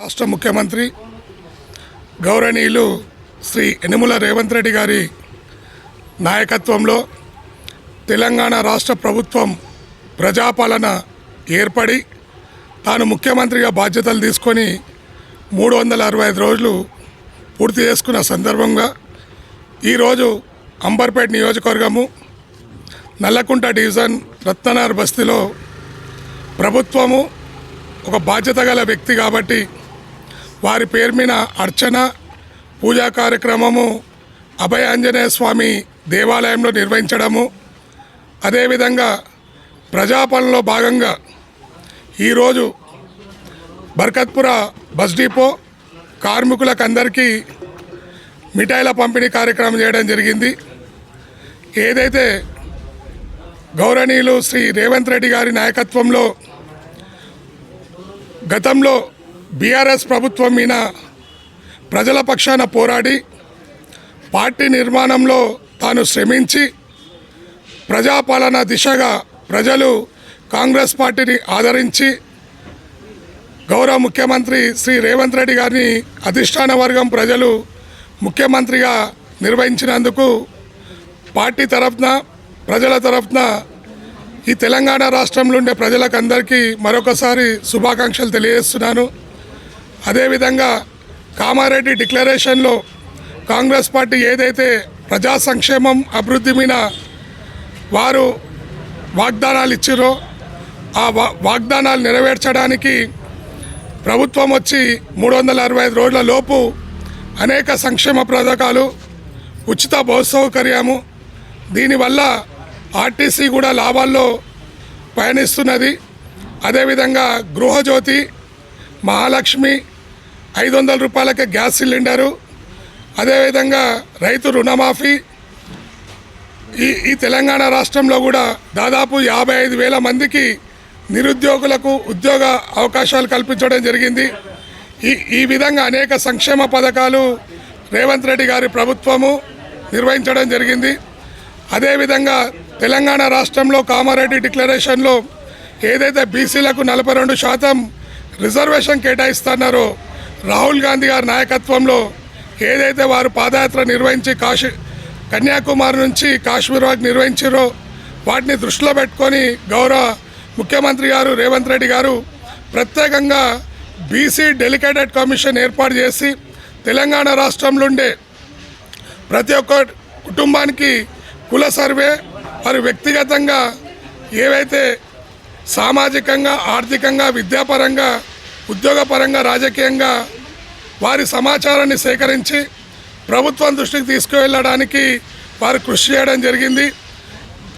రాష్ట్ర ముఖ్యమంత్రి గౌరవనీయులు శ్రీ యనుమల రేవంత్ రెడ్డి గారి నాయకత్వంలో తెలంగాణ రాష్ట్ర ప్రభుత్వం ప్రజాపాలన ఏర్పడి తాను ముఖ్యమంత్రిగా బాధ్యతలు తీసుకొని మూడు వందల అరవై ఐదు రోజులు పూర్తి చేసుకున్న సందర్భంగా ఈరోజు అంబర్పేట నియోజకవర్గము నల్లకుంట డివిజన్ రత్ననార్ బస్తీలో ప్రభుత్వము ఒక బాధ్యత గల వ్యక్తి కాబట్టి వారి పేరు మీద అర్చన పూజా కార్యక్రమము అభయ ఆంజనేయ స్వామి దేవాలయంలో నిర్వహించడము. అదేవిధంగా ప్రజాపాలనలో భాగంగా ఈరోజు బర్కత్పుర బస్ డిపో కార్మికులకు అందరికీ మిఠాయిల పంపిణీ కార్యక్రమం చేయడం జరిగింది. ఏదైతే గౌరవనీయులు శ్రీ రేవంత్ రెడ్డి గారి నాయకత్వంలో గతంలో బీఆర్ఎస్ ప్రభుత్వం మీద ప్రజల పక్షాన పోరాడి పార్టీ నిర్మాణంలో తాను శ్రమించి ప్రజాపాలన దిశగా ప్రజలు కాంగ్రెస్ పార్టీని ఆదరించి గౌరవ ముఖ్యమంత్రి శ్రీ రేవంత్ రెడ్డి గారిని అధిష్టాన వర్గం ప్రజలు ముఖ్యమంత్రిగా నిర్వహించినందుకు పార్టీ తరఫున ప్రజల తరఫున ఈ తెలంగాణ రాష్ట్రంలో ఉండే ప్రజలకందరికీ మరొకసారి శుభాకాంక్షలు తెలియజేస్తున్నాను. అదేవిధంగా కామారెడ్డి డిక్లరేషన్లో కాంగ్రెస్ పార్టీ ఏదైతే ప్రజా సంక్షేమం అభివృద్ధి మీద వారు వాగ్దానాలు ఇచ్చిరో ఆ వా వాగ్దానాలు నెరవేర్చడానికి ప్రభుత్వం వచ్చి మూడు వందల అరవై ఐదు రోజుల లోపు అనేక సంక్షేమ పథకాలు ఉచిత బస్ సౌకర్యము దీనివల్ల ఆర్టీసీ కూడా లాభాల్లో పయనిస్తున్నది. అదేవిధంగా గృహజ్యోతి మహాలక్ష్మి ఐదు వందల రూపాయలకే గ్యాస్ సిలిండరు. అదేవిధంగా రైతు రుణమాఫీ. ఈ ఈ తెలంగాణ రాష్ట్రంలో కూడా దాదాపు యాభై ఐదు వేల మందికి నిరుద్యోగులకు ఉద్యోగ అవకాశాలు కల్పించడం జరిగింది. ఈ ఈ విధంగా అనేక సంక్షేమ పథకాలు రేవంత్ రెడ్డి గారి ప్రభుత్వము నిర్వహించడం జరిగింది. అదేవిధంగా తెలంగాణ రాష్ట్రంలో కామారెడ్డి డిక్లరేషన్లో ఏదైతే బీసీలకు నలభై రెండు శాతం రిజర్వేషన్ కేటాయిస్తున్నారో. రాహుల్ గాంధీ గారి నాయకత్వంలో ఏదైతే వారు పాదయాత్ర నిర్వహించి కాశీ కన్యాకుమారి నుంచి కాశ్మీర్ వరకు నిర్వహించారో వాటిని దృష్టిలో పెట్టుకొని గౌరవ ముఖ్యమంత్రి గారు రేవంత్ రెడ్డి గారు ప్రత్యేకంగా బీసీ డెలికేటెడ్ కమిషన్ ఏర్పాటు చేసి తెలంగాణ రాష్ట్రంలో ఉండే ప్రతి ఒక్క కుటుంబానికి కుల సర్వే వారు వ్యక్తిగతంగా ఏవైతే సామాజికంగా ఆర్థికంగా విద్యాపరంగా ఉద్యోగపరంగా రాజకీయంగా వారి సమాచారాన్ని సేకరించి ప్రభుత్వం దృష్టికి తీసుకువెళ్ళడానికి వారు కృషి చేయడం జరిగింది.